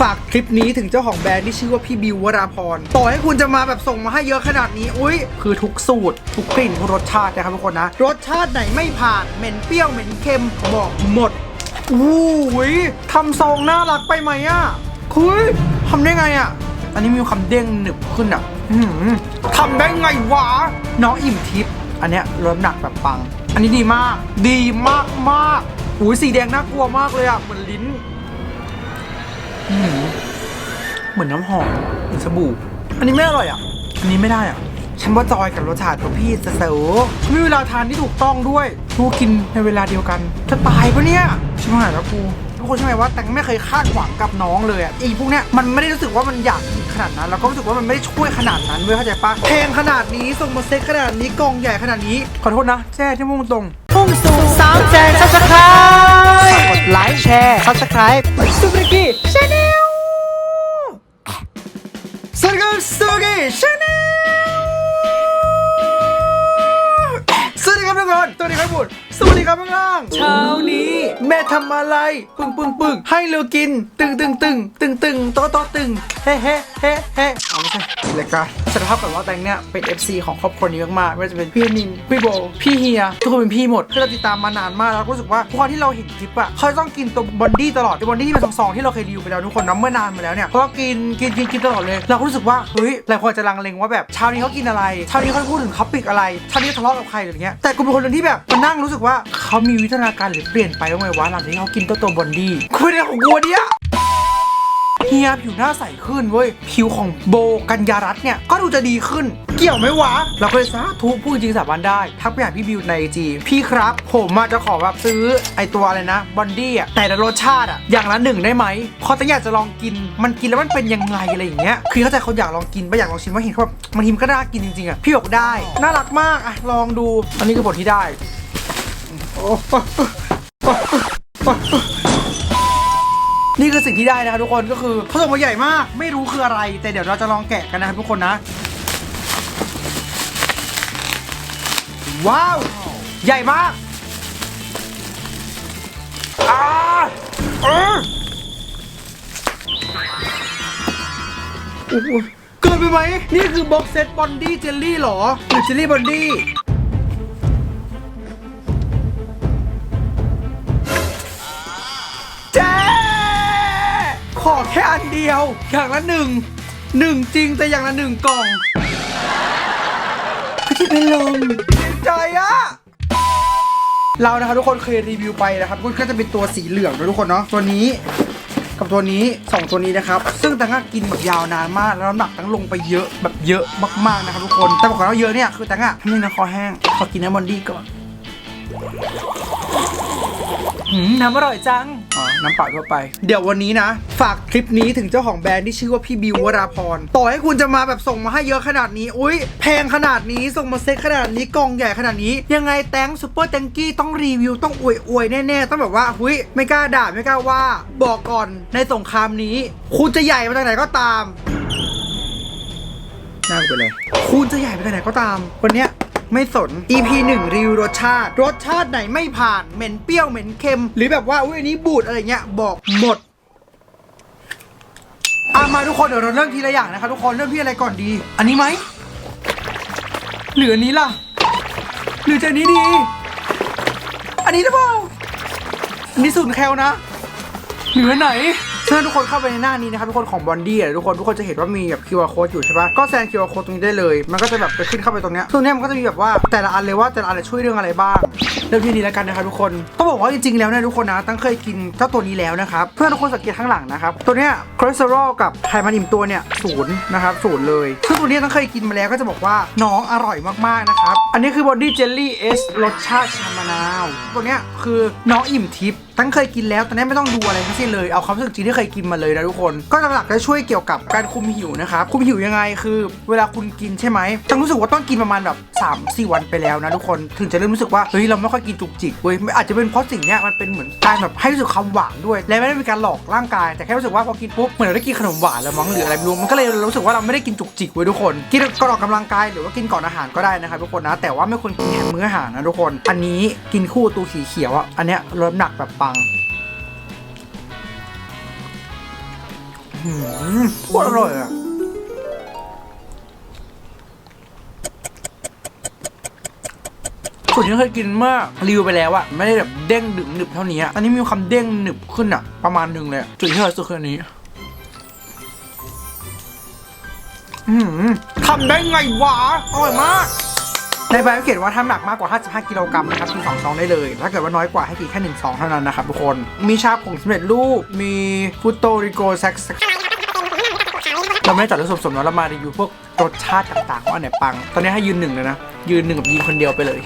ฝากคลิปนี้ถึงเจ้าของแบรนด์ที่ชื่อว่าพี่บิววราพร ต่อให้คุณจะมาแบบส่งมาให้เยอะขนาดนี้ อุ้ยคือทุกสูตร ทุกกลิ่นทุกรสชาตินะครับทุกคนนะ รสชาติไหนไม่ผ่านเหม็นเปรี้ยวเหม็นเค็มบอกหมดอู้ยทำซองน่ารักไปไหมอะคุยทำได้ไงอะ อันนี้มีความเด้งหนึบขึ้นอะทำได้ไงวะ น้องอิ่มทิพย์อันเนี้ยลดน้ำหนักแบบปัง อันนี้ดีมาก ดีมากมากอุ้ยสีแดงน่ากลัวมากเลยอะ เหมือนลิ้น เหมือนน้ำหอมเหมือนสบู่ อันนี้ไม่อร่อยอะ อันนี้ไม่ได้อะ ฉันว่าจอยกับรสชาติของพี่เสือๆมีเวลาทานที่ถูกต้องด้วยกูกินในเวลาเดียวกัน จะตายปะเนี่ย ชิบหายแล้วกูทุกคนใช่ไหมว่าแต่งไม่เคยคาดหวังกับน้องเลยอะไอีพวกเนี้ยมันไม่ได้รู้สึกว่ามันอยากกินขนาดนั้นแล้วก็รู้สึกว่ามันไม่ได้ช่วยขนาดนั้นเว้ยเข้าใจปะแพงขนาดนี้ส่งมาเซ็ตขนาดนี้กล่องใหญ่ขนาดนี้ขอโทษนะแจ้ที่มุ่งตรงพุ่งสู่สามแสนซับสไครต์กดไลค์แชร์ซับสไครต์สุบริกี้ชาแนล สวัสดีครับสุบริกี้ชาแนลสวัสดีครับทุกคน สวัสดีครับบุตรสวัสดีครับข้างล่าง เช้านี้ แม่ทำอะไร ปึ้งปึ้งปึ้งให้เรากิน ตึงตึงตึงตึงตึงโตโตตึงเฮ้เฮ้เฮ้เฮ้ ไม่ใช่รายการสารภาพกับว่าแตงเนี่ยเป็น FC ของครอบครัวนี้มากๆไม่ว่าจะเป็นพี่นินพี่โบ พี่เฮียทุกคนเป็นพี่หมดคือเราติดตามมานานมากแล้วรู้สึกว่าทุกครั้งที่เราเห็นคลิปอะเขาต้องกินตัวบอนดี้ตลอดตัวบอนดี้ที่เป็นซองๆที่เราเคยรีวิวไปแล้วทุกคนนะเมื่อนานมาแล้วเนี่ยเขาก็กินกินกินกินตลอดเลย เราก็รู้สึกว่าเฮ้ยหลายคนจะลังเลงว่าแบบเช้านี้เขากินอะไรเช้านี้เขาพูดถึงท็อปิกอะไรเช้านี้ทะเลาะกับใครหรืออย่างเงี้ยแต่กูเป็นคนนึงที่แบบมานั่งรู้สึกว่าเขามีวิทยาการหรือเปลี่ยนไปบ้างไหมวะหลังจากที่เขากินตัวตัวบอนดี้กูไม่ได้ของกูเนี่ย เฮียผิวหน้าใสขึ้นเว้ยผิวของโบกัญญารัตน์เนี่ยก็ดูจะดีขึ้น เกี่ยวไหมวะ เราก็เลยสาธุพูดจริงสาบานได้ทักไปหาพี่บิวในจีพี่ครับ ผมมาจะขอแบบซื้อไอตัวอะไรนะบอนดี้อะแต่ละรสชาติอะอย่างละหนึ่งได้ไหมเพราะแต่อยากจะลองกินมันกินแล้วมันเป็นยังไงอะไรอย่างเงี้ยคือเข้าใจเขาอยากลองกินไม่อยากลองชิมว่าเห็นเขาแบบบางทีมันก็น่ากินจริงๆอะพี่บอกได้น่ารักมากอะลองดูอันนี้คือบทที่ได้โอ้ นี่คือสิ่งที่ได้นะครับทุกคนก็คือเขาส่งมาใหญ่มาก ไม่รู้คืออะไร แต่เดี๋ยวเราจะลองแกะกันนะครับทุกคนนะ ว้าว ใหญ่มากอาเออเกินไปไหม นี่คือบ็อกเซตบอนดี้เจลลี่หรอ หรือเจลลี่บอนดี้ ขอแค่อันเดียว อย่างละหนึ่งหนึ่งจริงแต่อย่างละหนึ่งกล่องพี่ที่เป็นลมใจอะเรานะครับทุกคนเคยรีวิวไปนะครับก็จะเป็นตัวสีเหลืองนะทุกคนเนาะตัวนี้กับตัวนี้สองตัวนี้นะครับ ซึ่งตังก็กินแบบยาวนานมาก แล้วน้ำหนักตังลงไปเยอะแบบเยอะมากๆนะครับทุกคน แต่บอกก่อนว่าเยอะเนี่ยคือตังอะทำยังนะคอแห้งขอกินน้ำบอนดี้ก่อน หืมน้ำอร่อยจัง อ๋อ น้ำเปล่าทั่วไป เดี๋ยววันนี้นะ ฝากคลิปนี้ถึงเจ้าของแบรนด์ที่ชื่อว่าพี่บิววราพร ต่อให้คุณจะมาแบบส่งมาให้เยอะขนาดนี้ อุ้ยแพงขนาดนี้ ส่งมาเซ็ตขนาดนี้ กล่องใหญ่ขนาดนี้ ยังไงแตงซูเปอร์แตงกี้ต้องรีวิว ต้องอวยอวยๆแน่ๆ ต้องแบบว่า หุยไม่กล้าด่า ไม่กล้าว่า บอกก่อนในสงครามนี้ คุณจะใหญ่มาจากไหนก็ตามน่าไปเลย คุณจะใหญ่ไปทางไหนก็ตาม วันเนี้ย ไม่สน EP 1 รีวิวรสชาติ รสชาติไหนไม่ผ่านเหม็นเปรี้ยวเหม็นเค็ม หรือแบบว่าอุ้ยอันนี้บูดอะไรเงี้ยบอกหมดอามาทุกคนเดี๋ยวเราเริ่มทีละอย่างนะครับทุกคนเริ่มที่อะไรก่อนดี อันนี้ไหมหรืออันนี้ล่ะ หรือจะนี้ดี อันนี้หรือเปล่าอันนี้สูตรแคลนะเหลือไหน ถ้าทุกคนเข้าไปในหน้านี้นะครับทุกคนของบอนดี้ทุกคนทุกคนจะเห็นว่ามีแบบ QR code อยู่ใช่ปะก็แซง QR code ตรงนี้ได้เลย มันก็จะแบบไปขึ้นเข้าไปตรงเนี้ยตรงเนี้ยมันก็จะมีแบบว่าแต่ละอันเลยว่าแต่ละอันช่วยเรื่องอะไรบ้างเริ่มที่นี้แล้วกันนะครับทุกคนต้องบอกว่าจริงๆแล้วเนี่ยทุกคนนะตั้งเคยกินเจ้าตัวนี้แล้วนะครับเพื่อนทุกคนสังเกตข้างหลังนะครับตัวเนี้ยคอเลสเตอรอลกับไขมันอิ่มตัวเนี่ยศูนย์นะครับศูนย์เลยซึ่งตัวเนี้ยตั้งเคยกินมาแล้วก็จะบอกว่าน้องอร่อยมากๆนะครับอันนี้คือบอดี้เจลลี่เอสรสชาติชามะนาวตัวเนี้ยคือน้องอิ่มทิพย์ ตั้งเคยกินแล้วตอนนี้ไม่ต้องดูอะไรทั้งสิ้นเลยเอาความรู้สึกจริงที่เคยกินมาเลยนะทุกคน ก็หลักๆจะช่วยเกี่ยวกับการคุมหิวนะครับคุมหิวยังไงคือ เวลาคุณกินใช่ไหมต้องรู้สึกว่าต้องกินประมาณแบบ3 4 วันไปแล้วนะทุกคนถึงจะเริ่มรู้สึกว่าเฮ้ยเราไม่ค่อยกินจุกจิกเว้ยอาจจะเป็นเพราะสิ่งนี้มันเป็นเหมือนการแบบให้รู้สึกความหวานด้วย และไม่ได้เป็นการหลอกร่างกาย แต่แค่รู้สึกว่าพอกินปุ๊บเหมือนเราได้กินขนมหวานแล้วมั้งหรืออะไรไม่รู้มันก็เลยรู้สึกว่าเราไม่ได้กินจุกจิกเว้ยทุกคนกินก่อนออกกำลังกายหรือว่ากินก่อนอาหารก็ได้นะครับทุกคนนะแต่ว่าไม่ควรกินแทนมื้ออาหารนะทุกคน อันนี้กินคู่ตัวสีเขียวอะอันเนี้ยลดน้ำหนักแบบปังอหืมโคตรอร่อยอะส่วนที่เคยกินเมื่อรีวิวไปแล้วอะไม่ได้แบบเด้งดึงหนึบเท่านี้อะอันนี้มีความเด้งหนึบขึ้นอะประมาณหนึ่งเลยอะจุดที่เราสุดคืออันนี้อืมทำได้ไงวะอร่อยมาก ในใบเขียนว่าถ้าหนักมากกว่า 55 กิโลกรัมนะครับกิน2ซองได้เลย ถ้าเกิดว่าน้อยกว่าให้กินแค่1ซองเท่านั้นนะครับทุกคน มีชาผงสำเร็จรูป มีฟุตโตริโกแซกเราไม่ได้จัดรูปสมๆเนาะเรามารีวิวพวกรสชาติต่างๆว่าอันไหนปัง ตอนนี้ให้ยืนหนึ่งเลยนะ ยืนหนึ่งกับยืนคนเดียวไปเลย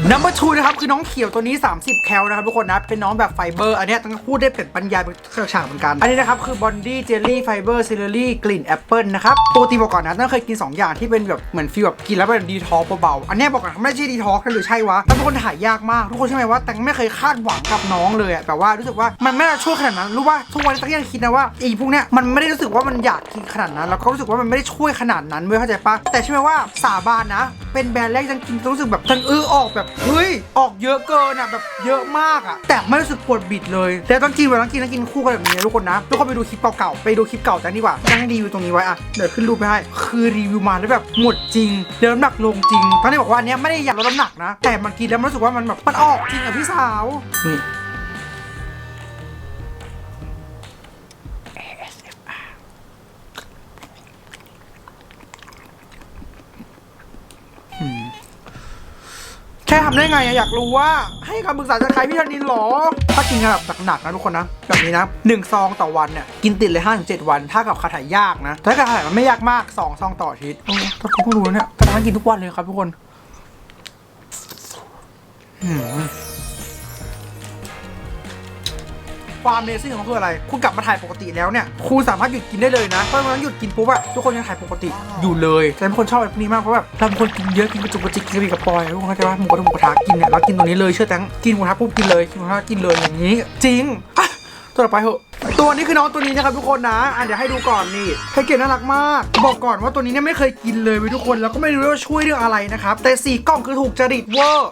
นัมเบอร์ทูนะครับคือน้องเขียวตัวนี้ 30 แคลนะครับทุกคนนะเป็นน้องแบบไฟเบอร์อันนี้ต้องพูดได้เป็นบรรยาเป็นเครื่องฉากเหมือนกัน อันนี้นะครับคือบอนดี้เจลลี่ไฟเบอร์ซิลลี่กลิ่นแอปเปิลนะครับปกติบอกก่อนนะต้องเคยกิน 2 อย่างที่เป็นแบบเหมือนฟีลแบบกินแล้วเป็นดีท็อกเบาๆอันนี้บอกก่อนไม่ใช่ดีท็อกหรือใช่วะแล้วเป็นคนถ่ายยากมากทุกคนใช่ไหมว่าแต่ไม่เคยคาดหวังกับน้องเลยแบบว่ารู้สึกว่ามันไม่ได้ช่วยขนาดนั้นรู้ว่าทุกวันนี้ตั้งยังคิดนะว่าไอีพวกเนี้ยมันไม่ได้รู้สึกว่ามันอยากกินขนาดนั้นแล้วก็รู้สึกว่ามันไม่ได้ช่วยขนาดนั้นเว้ยเข้าใจปะแต่ใช่ไหมว่าสาบานนะ เป็นแบรนด์แรกที่ฉันกินรู้สึกแบบฉันเออออกแบบเฮ้ยออกเยอะเกินอะแบบเยอะมากอะ แต่ไม่รู้สึกปวดบิดเลยแต่ต้องกินเวลากินต้องกินคู่กันแบบนี้นะทุกคนนะทุกคนไปดูคลิปเก่าๆไปดูคลิปเก่าแต่นี่ดีกว่าตั้งรีวิวตรงนี้ไว้อะเดี๋ยวขึ้นรูปไปให้คือรีวิวมาแล้วแบบหมดจริงแล้วน้ำหนักลงจริงตอนนี้บอกว่าอันเนี้ยไม่ได้อยากลดน้ำหนักนะ แต่มันกินแล้วมันรู้สึกว่ามันแบบมันออกจริงอะพี่สาวนี่ ค่ทำได้ไงอะอยากรู้ว่าให้คำปรึกษาจากใครพี่ธนินหรอ ถ้ากินกันแบบหนักๆนะทุกคนนะแบบนี้นะหนึ่งซองต่อวันเนี่ยกินติดเลยห้าถึงเจ็ดวัน ถ้ากับคาถ่ายยากนะแต่ถ้ากับคาถ่ายมันไม่ยากมากสองซองต่ออาทิตย์โอ้แต่ผมเพิ่งรู้เนี่ยแต่ทำกินทุกวันเลยครับทุกคน อืม ความเลซี่ของมันคืออะไร คุณกลับมาถ่ายปกติแล้วเนี่ย คุณสามารถหยุดกินได้เลยนะ เพราะฉะนั้นหยุดกินปุ๊บอะทุกคนยังถ่ายปกติอยู่เลยแต่เป็นคนชอบแบบนี้มากเพราะแบบเราเป็นคนกินเยอะกินกระจุกกระจิกกินกระปิกระปอยทุกคนเข้าใจว่าหมูกระทะหมูกระทะกินเนี่ยเรากินตรงนี้เลยเชื่อแตงกินหมูกระทะปุ๊บกินเลยกินหมูกระทะกินเลยอย่างนี้ จริงอะตัวต่อไปเหอะตัวนี้คือน้องตัวนี้นะครับทุกคนนะอะเดี๋ยวให้ดูก่อนนี่แพ็กเกจน่ารักมาก บอกก่อนว่าตัวนี้เนี่ยไม่เคยกินเลยเว้ยทุกคน แล้วก็ไม่รู้ว่าช่วยเรื่องอะไรนะครับ แต่สีกล่องคือถูกจริตเวอร์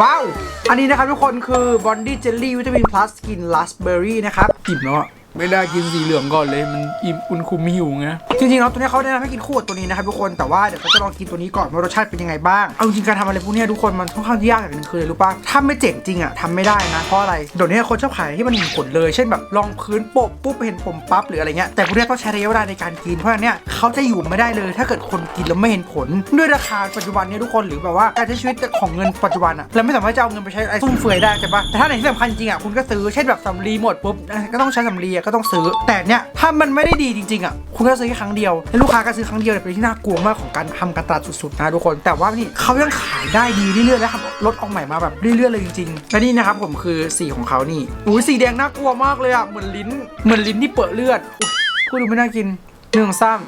ว้าว อันนี้นะครับทุกคนคือบอนดี้เจลลี่วิตามินพลัสกินลาสเบอร์รี่นะครับอิ่มแล้วอะ ไม่ได้กินสีเหลืองก่อนเลยมันอิ่มอุ่นคุมหิวไงจริงๆแล้วตัวนี้เขาแนะนำให้กินคู่กับตัวนี้นะครับทุกคนแต่ว่าเดี๋ยวเขาจะลองกินตัวนี้ก่อนว่ารสชาติเป็นยังไงบ้างเอาจริงการทำอะไรพวกนี้ทุกคนมันค่อนข้างยากอย่างนึงคืออะไรรู้ป่ะถ้าไม่เจ๋งจริงอะทำไม่ได้นะเพราะอะไรเดี๋ยวนี้คนชอบขายที่มันเห็นผลเลยเช่นแบบลองพื้นโปะปุ๊บเห็นผมปั๊บหรืออะไรเงี้ยแต่พวกนี้ต้องใช้ระยะเวลาในการกินเพราะฉะนั้นเนี่ยเขาจะอยู่ไม่ได้เลย ถ้าเกิดคนกินแล้วไม่เห็นผล ด้วยราคาปัจจุบันเนี่ยทุกคนหรือแบบว่าการใช้ชีวิตของเงินปัจจุบันอะเราไม่สามารถจะเอาเงินไปใช้อะไรฟุ่มเฟือยได้ใช่ปะแต่ถ้าในที่สำคัญจริงอะคุณก็ซื้อเช่นแบบสำลีหมดปุ๊บก็ต้องใช้สำลีก็ต้องซื้อ แต่เนี่ยถ้ามันไม่ได้ดีจริงๆอะคุณก็ซื้อแค่ครั้งเดียวแล้วลูกค้าก็ซื้อครั้งเดียวเนี่ยเป็นที่น่ากลัวมากของการทำการตลาดสุดๆนะทุกคน แต่ว่านี่เขายังขายได้ดีเรื่อยๆแล้วครับรถออกใหม่มาแบบเรื่อยๆเลยจริงๆและนี่นะครับผมคือสีของเขานี่อุ้ยสีแดงน่ากลัวมากเลยอะเหมือนลิ้นเหมือนลิ้นที่เปิดเลือดอุ๊ยพูดดูไม่น่ากินหนึ่งซ้ำ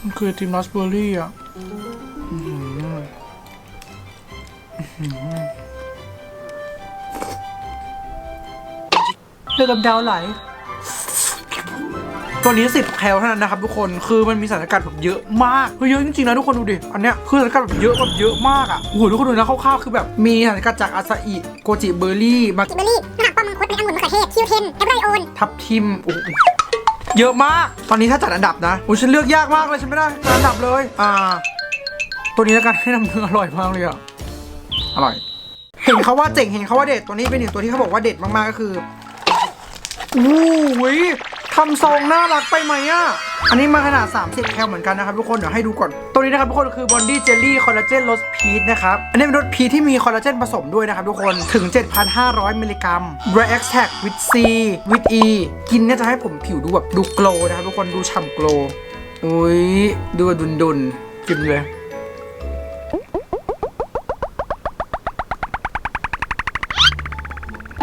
มันคือไอติมราสเบอร์รี่อะ เลือดกำดาวไหล ตัวนี้ 10 แคลเท่านั้นนะครับทุกคนคือมันมีสารสกัดแบบเยอะมากคือเยอะจริงๆนะทุกคนดูดิอันเนี้ยคือสารสกัดแบบเยอะแบบเยอะมากอะโอ้โหทุกคนดูนะคร่าวๆคือแบบมีสารสกัดจากอาซาอิโกจิเบอร์รี่มาจิเบอร์รี่มะนาวป้อมมังคุดเป็นองุ่นมะเขือเทศคิวเทนแอปเปิลไอโอนทับทิมโอ้โหเยอะมาก ตอนนี้ถ้าจัดอันดับนะโอ้ยฉันเลือกยากมากเลยฉันไม่ได้จัดอันดับเลย อ่า ตัวนี้แล้วกันให้น้ำเนื้ออร่อยมากเลยอะอร่อย เห็นเขาว่าเจ๋งเห็นเขาว่าเด็ดตัวนี้เป็นหนึ่งตัวที่เขาบอกว่าเด็ดมากๆก็คือ อู้ยทำซองน่ารักไปไหมอะ อันนี้มาขนาด 30 แคลเหมือนกันนะครับทุกคน เดี๋ยวให้ดูก่อน ตัวนี้นะครับทุกคนคือบอนดี้เจลลี่คอลลาเจนรสพีชนะครับ อันนี้เป็นรสพีชที่มีคอลลาเจนผสมด้วยนะครับทุกคน ถึง 7,500 มิลลิกรัม Dry Extract with C with E กินเนี่ยจะให้ผมผิวดูแบบดูโกลนะครับทุกคน ดูฉ่ำโกลอุ้ย ดูดุนดุนกินเลย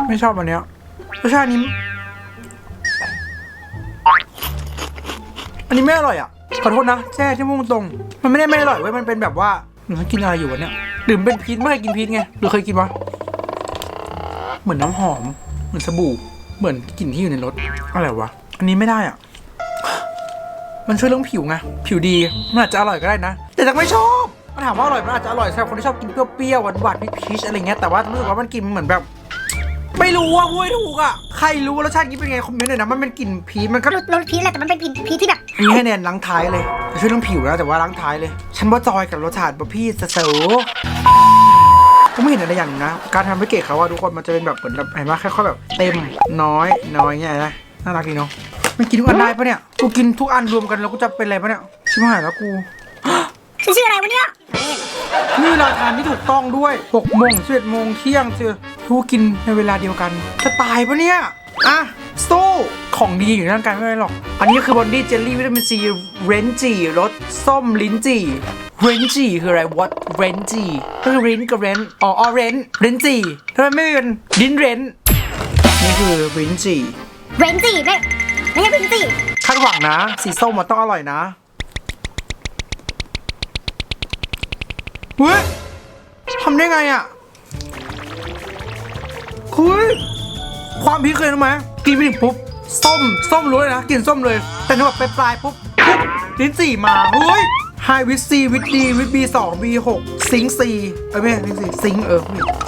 ไม่ชอบอันเนี้ยรสชาตินี้ อันนี้ไม่อร่อยอะ ขอโทษนะแช่ที่มุ่งตรง มันไม่ได้ไม่อร่อยเว้ย มันเป็นแบบว่าหนูกินอะไรอยู่วะเนี่ย ดื่มเป็นพีชไม่เคยกินพีชไงหรือเคยกินวะ เหมือนน้ำหอม เหมือนสบู่ เหมือนกลิ่นที่อยู่ในรถ อะไรวะ อันนี้ไม่ได้อะ มันช่วยเรื่องผิวไง ผิวดี มันอาจจะอร่อยก็ได้นะ แต่จักไม่ชอบอะไรถามว่าอร่อยมันอาจจะอร่อยสำหรับคนที่ชอบกินเปรี้ยวๆหวานๆพีชๆอะไรเงี้ย แต่ว่ารู้สึกว่ามันกินเหมือนแบบ ไม่รู้ว่าพูดไม่ถูกอะ ใครรู้ว่ารสชาตินี้เป็นไงคอมเมนต์หน่อยนะ มันเป็นกลิ่นพีชมันก็รสรสพีชแหละแต่มันเป็นพีชพีชที่แบบมีให้แนนล้างท้ายเลยช่วยเรื่องผิวนะแต่ว่าล้างท้ายเลย ฉันว่าจอยกับรสชาติบะพี่เสือก็ไม่เห็นอะไรอย่างหนึงนะ การทำแพ็กเกจเขาว่าทุกคนมันจะเป็นแบบเหมือนแบบเห็นไหมค่อยๆแบบเต็มน้อยน้อยเงี้ยนะน่ารักดีเนาะมันกินทุกอันได้ปะเนี่ย กูกินทุกอันรวมกันแล้วกูจะเป็นอะไรปะเนี่ย ชิบหายแล้วกู ชื่อชื่ออะไรวะเนี่ยนี่เวลาทานที่ถูกต้องด้วย6โมง11โมงเที่ยงเจอทุกกินในเวลาเดียวกัน จะตายปะเนี่ย อะ สู้ของดีอยู่ในร่างกายไม่ได้หรอก อันนี้คือบอนดี้เจลลี่วิตามินซีเรนจีรสส้มลิ้นจี่เรนจีคืออะไร what เรนจีก็คือรินกับเรนอ๋อออเรนเรนจีทำไมไม่เป็นดินเรนนี่คือรินจีเรนจีไม่ไม่ใช่เรนจีคาดหวังนะ สีส้มมันต้องอร่อยนะ เฮ้ยทำได้ไงอะคุยความพีคเคยรู้ไหมกินไปถึงปุ๊บส้มส้มรู้เลยนะกินส้มเลย แต่ถ้าแบบไปปลายๆปุ๊บปุ๊บลิ้นสี่มาเฮ้ยไฮวิตซีวิตดีวิตบีสองบีหกซิงซีเอ้ยไม่ซิงซีซิงเออ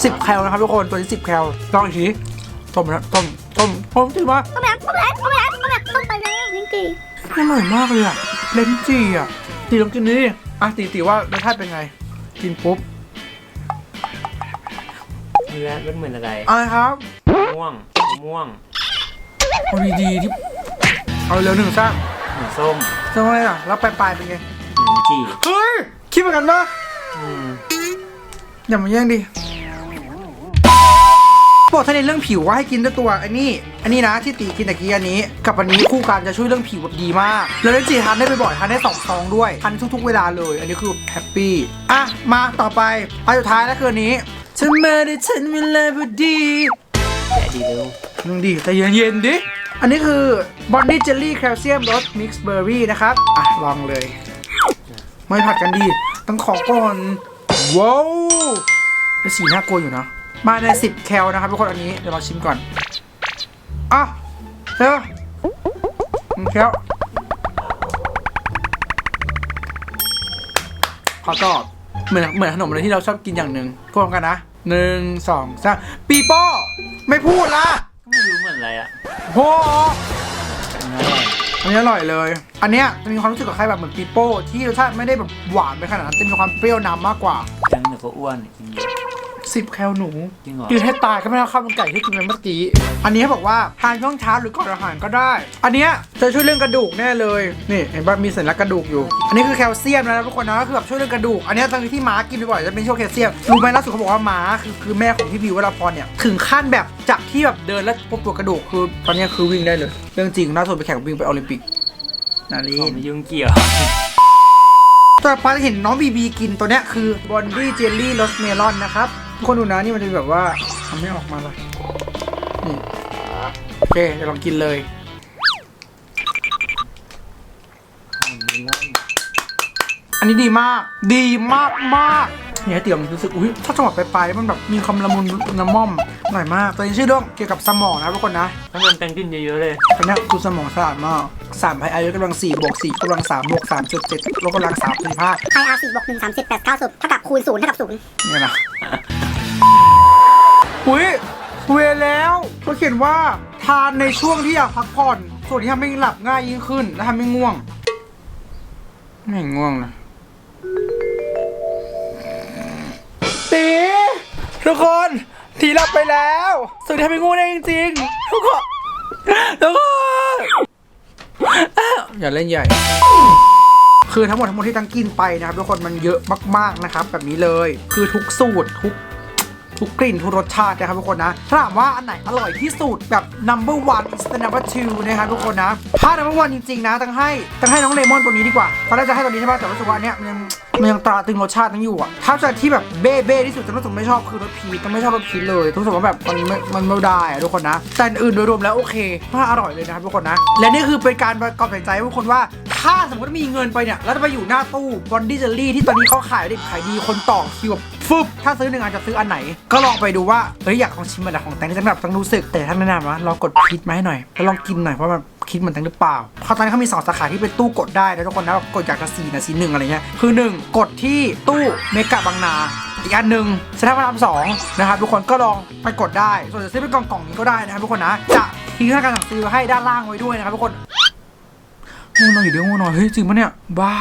สิบแคลนะครับทุกคนตัวนี้สิบแคลลองอีกทีต้มนะต้มต้มต้มจืดมาต้มแหลมต้มแหลมต้มแหลมต้มแหลมต้มไปแล้วเรนจีอร่อยมากเลยอะเลนจีอะตีลองกินดิอะตีตีว่ารสชาติเป็นไง กินปุ๊บเนื้อมันเหมือนอะไรอะไรครับม่วงมะม่วงเอาดีๆที่เอาเร็วหนึ่งซ่าเหมือนส้มจะว่าไงล่ะแล้วปลายๆเป็นไงลิ้นจี่เฮ้ยคิดเหมือนกันปะอืมอย่ามาแย่งดิ บอกถ้าในเรื่องผิวว่าให้กินด้วยตัวอันนี้ อันนี้นะที่ตีกินตะกี้อันนี้ กับอันนี้คู่กันจะช่วยเรื่องผิวแบบดีมาก แล้วเลนจีทานได้บ่อยๆทานได้สองซองด้วยทานทุกๆเวลาเลย อันนี้คือแฮปปี้อะมาต่อไปอันสุดท้ายแล้วคืออันนี้ฉันมาได้ฉันเวลาพอดีแกะดีเร็วนึงดิแต่เย็นๆดิอันนี้คือบอนดี้เจลลี่แคลเซียมรสมิกซ์เบอร์รี่นะครับอะลองเลย ไม่ผัดกันดีต้องขอก่อนว้าวแต่สีน่ากลัวอยู่นะ มาใน 10 แคลนะครับทุกคนอันนี้เดี๋ยวเราชิมก่อนอะเจ้าหนึ่งแคลขอตอบเหมือนเหมือนขนมอะไรที่เราชอบกินอย่างหนึ่งพูดพร้อมกันนะหนึ่งสองสามปีโป้ไม่พูดละก็ไม่รู้เหมือนอะไรอะโหอันนี้อร่อยอันนี้อร่อยเลย อันเนี้ยจะมีความรู้สึกกับใครแบบเหมือนปีโป้ที่รสชาติไม่ได้แบบหวานไปขนาดนั้นจะมีความเปรี้ยวนำมากกว่าจังเดี๋ยวก็อ้วนกินเยอะ 10แคลหนูจริงเหรอ กินให้ตายก็ไม่เท่าข้าวมันไก่ที่กินไปเมื่อกี้ อันนี้เขาบอกว่าทานช่วงเช้าหรือก่อนอาหารก็ได้ อันเนี้ยจะช่วยเรื่องกระดูกแน่เลย นี่เห็นป่ะมีสัญลักษณ์กระดูกอยู่ อันนี้คือแคลเซียมนะทุกคนนะก็คือแบบช่วยเรื่องกระดูก อันเนี้ยตอนที่ม้ากินบ่อยๆจะเป็นช่วงแคลเซียม รู้ไหมล่าสุดเขาบอกว่าม้าคือคือแม่ของพี่บิววราพรเนี่ยถึงขั้นแบบจากที่แบบเดินแล้วปวดปวดกระดูกคือตอนเนี้ยคือวิ่งได้เลย เรื่องจริงล่าสุดไปแข่งวิ่งไปโอลิมปิกนาลีผมน ไม่ยุ่งเกี่ยวต่อไปเห็นน้องบีบีกินตัวเนี้ยคือบอนดี้เจลลี่รสเมลอนนะครับทุก คนดูนะนี่มันจะแบบว่าทำไม่ออกมาเลยนี่โอเคเดี๋ยวลองกินเลยอันนี้ดีมาก ดีมากมากเนี่ยเตี๋ยวมันรู้สึกอุ้ยถ้าจังหวะปลายๆมันแบบมีความละมุนน้ำม่อมอร่อยมากตัวนี้ชื่อเรื่องเกี่ยวกับสมองนะทุกคนนะถ้ามันแตงกินเยอะๆเลยตอนนี้คือสมองสะอาดมากสามไพไอยกกำลังสี่บวกสี่กำลังสามบวกสามจุดเจ็ดลบกำลังสามสี่ห้าไออาร์สี่บวกหนึ่งสามสิบแปดเก้าสิบเท่ากับคูณศูนย์เท่ากับศูนย์เนี่ยนะ อุ้ยเวรแล้วเขาเขียนว่าทานในช่วงที่อยากพักผ่อน ส่วนที่ทำให้หลับง่ายยิ่งขึ้น และทำให้ง่วง ไม่ง่วงนะตีทุกคนทีหลับไปแล้วส่วนที่ทำให้ง่วงได้จริงๆทุกคนทุกคนอ้าวอย่าเล่นใหญ่ คือทั้งหมดทั้งหมดที่ตั้งกินไปนะครับทุกคนมันเยอะมากๆนะครับ แบบนี้เลย คือทุกสูตรทุก ทุกกลิ่นทุกรสชาตินะครับทุกคนนะถ้าถามว่าอันไหนอร่อยที่สุดแบบ number one is the number two นะครับทุกคนนะถ้า number one จริงๆนะตั้งให้ตั้งให้น้องเลมอนตัวนี้ดีกว่าตอนแรกจะให้ตัวนี้ใช่ไหมแต่รู้สึกว่าอันเนี้ยมันยัง มันยังตราตึงรสชาติทั้งอยู่อะ ถ้าจะที่แบบเบ้เบ้ที่สุดจะรู้สึกไม่ชอบคือรสพีชต้องไม่ชอบรสพีชเลยรู้สึกว่าแบบมันไม่มันไม่ได้อะทุกคนนะ แต่อื่นโดยรวมแล้วโอเคถ้าอร่อยเลยนะครับทุกคนนะ และนี่คือเป็นการประกอบใจให้ทุกคนว่าถ้าสมมติมีเงินไปเนี่ยแล้วจะไปอยู่หน้าตู้บอนดี้เจลลี่ที่ตอนนี้เขาขายดิบขายดีคนต่อคิวฟึบถ้าซื้อหนึ่งอันจะซื้ออันไหน ก็ลองไปดูว่าเฮ้ยอยากลองชิมอันไหนของแต่งที่สำหรับต้องรู้สึกแต่ถ้าแนะนำว่าลองกดพีชมาให้หน่อยแล้วลองกินหน่อยเพราะมันคิดเหมือนกันหรือเปล่าเพราะตอนนี้เขามีสองสาขาที่เป็นตู้กดได้นะทุกคนนะแบบกดอยากจะสี่นะสีหนึ่งอะไรเงี้ยคือหนึ่งกดที่ตู้เมกะบางนา อีกอันหนึ่งเซ็นทรัลพระรามสองนะครับทุกคนก็ลองไปกดได้ ส่วนจะซื้อเป็นกล่องๆนี้ก็ได้นะครับทุกคนนะจะทิ้งค่าการสั่งซื้อไว้ให้ด้านล่างไว้ด้วยนะครับทุกคน งูนอนอยู่ด้วยงูนอนเฮ้ยจริงปะเนี่ยบ้า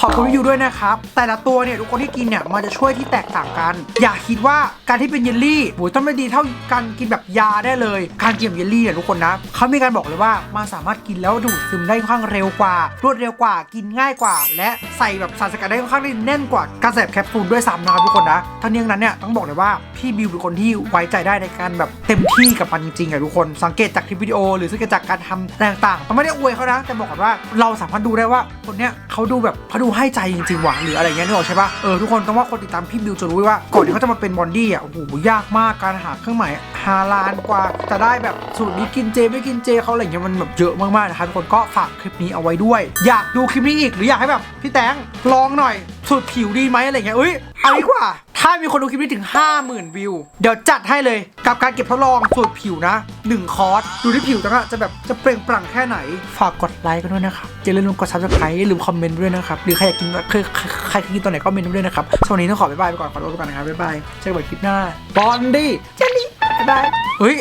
ขอบคุณพี่ยูด้วยนะครับ แต่ละตัวเนี่ยทุกคนที่กินเนี่ยมันจะช่วยที่แตกต่างกัน อย่าคิดว่าการที่เป็นเยลลี่โอ้ยต้องไม่ดีเท่าการกินแบบยาได้เลย การกินแบบเยลลี่เนี่ยทุกคนนะเขามีการบอกเลยว่ามันสามารถกินแล้วดูดซึมได้ค่อนข้างเร็วกว่า รวดเร็วกว่ากินง่ายกว่า และใส่แบบสารสกัดได้ค่อนข้างแน่นกว่าการใส่แบบแคปซูลด้วยซ้ำนะครับทุกคนนะทั้งนี้ทั้งนั้นเนี่ยต้องบอกเลยว่าพี่บิวเป็นคนที่ไว้ใจได้ในการแบบเต็มที่กับมันจริงๆอะทุกคน สังเกตจากคลิปวิดีโอหรือสังเกตจากการทำต่างๆมันไม่ได้อวยเขานะแต่บอกก่อนว่าเราสามารถดูได้ว่าคนเนี้ยเขาดูแบบเขาดูให้ใจจริงๆว่ะหรืออะไรเงี้ยนึกออกใช่ปะเออทุกคนต้องว่าคนติดตามพี่บิวจะรู้ว่าก่อนที่เขาจะมาเป็นบอนดี้อะโอ้โหยากมากการหาเครื่องหมายฮาลานกว่าจะได้แบบสูตรนี้กินเจไม่กินเจเขาอะไรเงี้ยมันแบบเยอะมากๆนะครับทุกคนก็ฝากคลิปนี้เอาไว้ด้วย อยากดูคลิปนี้อีกหรืออยากให้แบบพี่แตงลองหน่อย สูตรผิวดีไหมอะไรเงี้ยเอ้ยเอาดีกว่า ถ้ามีคนดูคลิปนี้ถึง 50,000 วิว เดี๋ยวจัดให้เลยกับการเก็บทดลองสูตรผิวนะ 1 คอร์สดูที่ผิวจังอะจะแบบจะเปล่งปลั่งแค่ไหน ฝากกดไลค์กันด้วยนะครับอย่าลืมกด subscribe ลืมคอมเมนต์ด้วยนะครับหรือใครอยากกินใครใครใครเคยกินตัวไหนก็เมนต์ด้วยนะครับสวันนี้ต้องขอบ๊ายบายไปก่อนขอตัวไปก่อนนะครับบ๊ายบายเจอกันใหม่คลิปหน้าบอนดี้เจนนี่บ๊ายบายเฮ้ย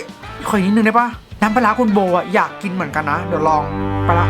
ขออีกนิดนึงได้ปะน้ำปลาร้าคุณโบอะอยากกินเหมือนกันนะ เดี๋ยวลองไปละ